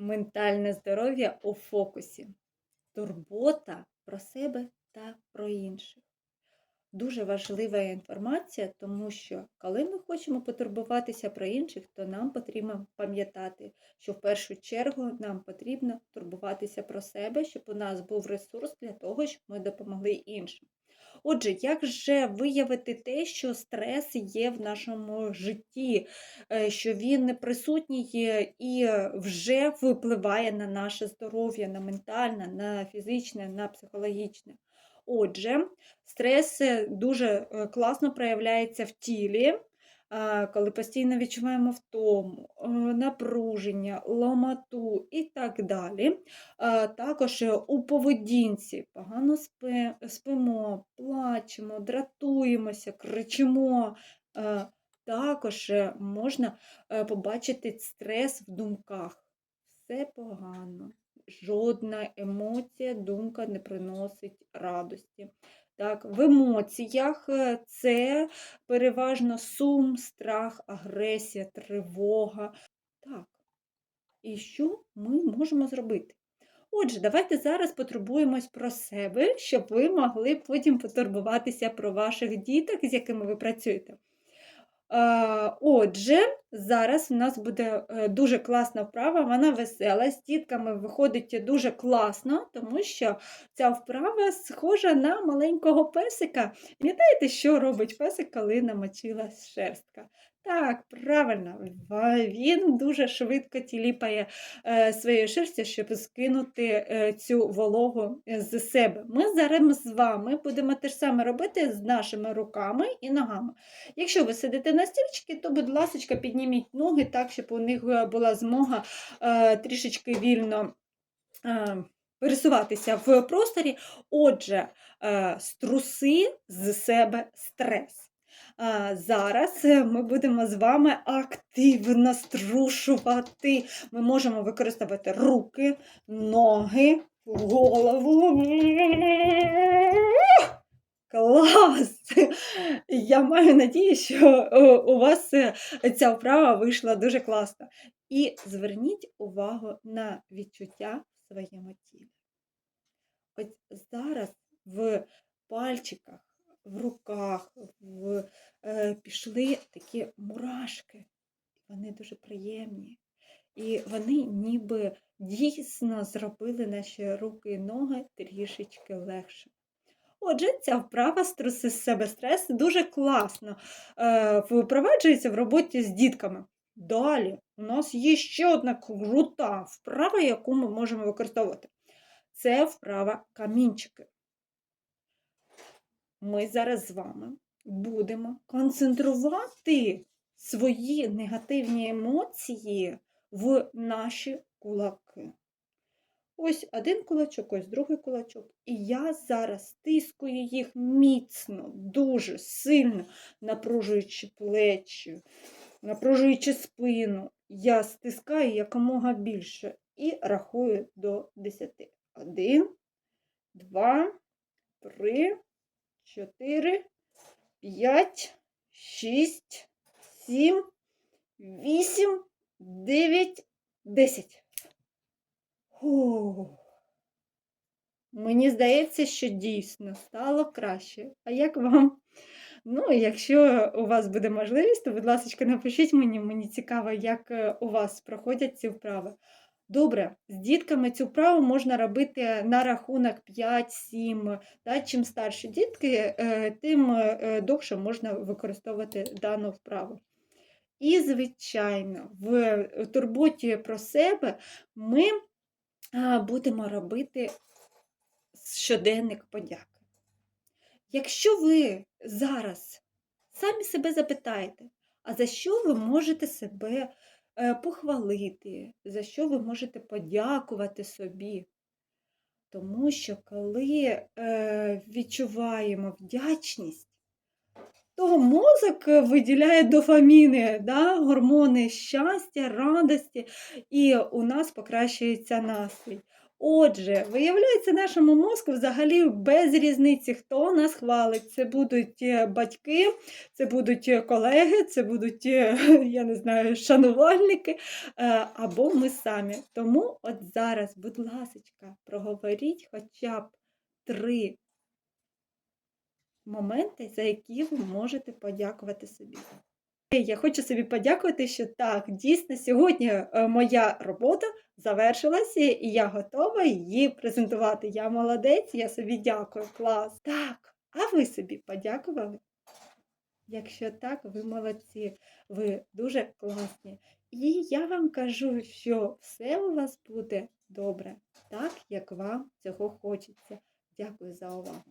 Ментальне здоров'я у фокусі. Турбота про себе та про інших. Дуже важлива інформація, тому що коли ми хочемо потурбуватися про інших, то нам потрібно пам'ятати, що в першу чергу нам потрібно турбуватися про себе, щоб у нас був ресурс для того, щоб ми допомогли іншим. Отже, як же виявити те, що стрес є в нашому житті, е, що він не присутній і вже впливає на наше здоров'я, на ментальне, на фізичне, на психологічне? Отже, стрес е, дуже е, класно проявляється в тілі, коли постійно відчуваємо втому, е, напруження, ломоту і так далі. Також е, у поведінці погано спимо, плачемо, дратуємося, кричимо. Також е, можна побачити стрес в думках. Все погано. Жодна емоція, думка не приносить радості. Так, в емоціях е, це переважно сум, страх, агресія, тривога. Так. І що ми можемо зробити? Отже, давайте зараз потурбуємось про себе, щоб ви могли потім потурбуватися про ваших діток, з якими ви працюєте. А, Отже, зараз у нас буде е, дуже класна вправа, вона весела, з дітками виходить дуже класно, тому що ця вправа схожа на маленького песика. Пам'ятаєте, що робить песик, коли намочилась шерстка? Так, правильно, він дуже швидко тіліпає е, своєю шерстю, щоб скинути е, цю вологу з себе. Ми зараз з вами будемо те ж саме робити з нашими руками і ногами. Якщо ви сидите на стільчики, то, будь ласка, підніміть ноги так, щоб у них е, була змога трішечки вільно пересуватися в просторі. Отже, струси з себе стрес. Зараз е, ми будемо з вами активно струшувати. Ми можемо використовувати руки, ноги, голову. Клас! Я маю надію, що е, у вас е, ця вправа вийшла дуже класно. І зверніть увагу на відчуття в своєму тілі. Ось зараз в пальчиках, в руках пішли такі мурашки. Вони дуже приємні. І вони ніби дійсно зробили наші руки і ноги трішечки легше. Отже, ця вправа струси з себе стрес дуже класно е, впроваджується в роботі з дітками. Далі у нас є ще одна крута вправа, яку ми можемо використовувати. Це вправа камінчики. Ми зараз з вами будемо концентрувати свої негативні емоції в наші кулаки. Ось один кулачок, ось другий кулачок. І я зараз стискую їх міцно, дуже сильно, напружуючи плечі, напружуючи спину. Я стискаю якомога більше і рахую до 10. Один, два, три, чотири, п'ять, шість, сім, вісім, дев'ять, десять. Фу. Мені здається, що дійсно стало краще. А як вам? Ну, якщо у вас буде можливість, то, будь ласка, напишіть мені, мені цікаво, як е, у вас проходять ці вправи. Добре, з дітками цю вправу можна робити на рахунок 5-7. Да? Чим старші дітки, е, тим е, довше можна використовувати дану вправу. І, звичайно, в турботі про себе ми будемо робити щоденник подяки. Якщо ви зараз самі себе запитаєте, а за що ви можете себе е, похвалити, за що ви можете подякувати собі? Тому що коли е, відчуваємо вдячність, то мозок виділяє дофаміни, да, гормони щастя, радості, і у нас покращується настрій. Отже, виявляється, нашому мозку взагалі без різниці, хто нас хвалить. Це будуть е, батьки, це будуть е, колеги, це будуть, е, я не знаю, шанувальники або ми самі. Тому от зараз, будь ласочка, проговоріть хоча б три моменти, за які ви можете подякувати собі. Я хочу собі подякувати, що так, дійсно, сьогодні е, моя робота завершилася, і я готова її презентувати. Я молодець, я собі дякую, клас. Так, а ви собі подякували? Якщо так, ви молодці, ви дуже класні. І я вам кажу, що все у вас буде добре, так як вам цього хочеться. Дякую за увагу.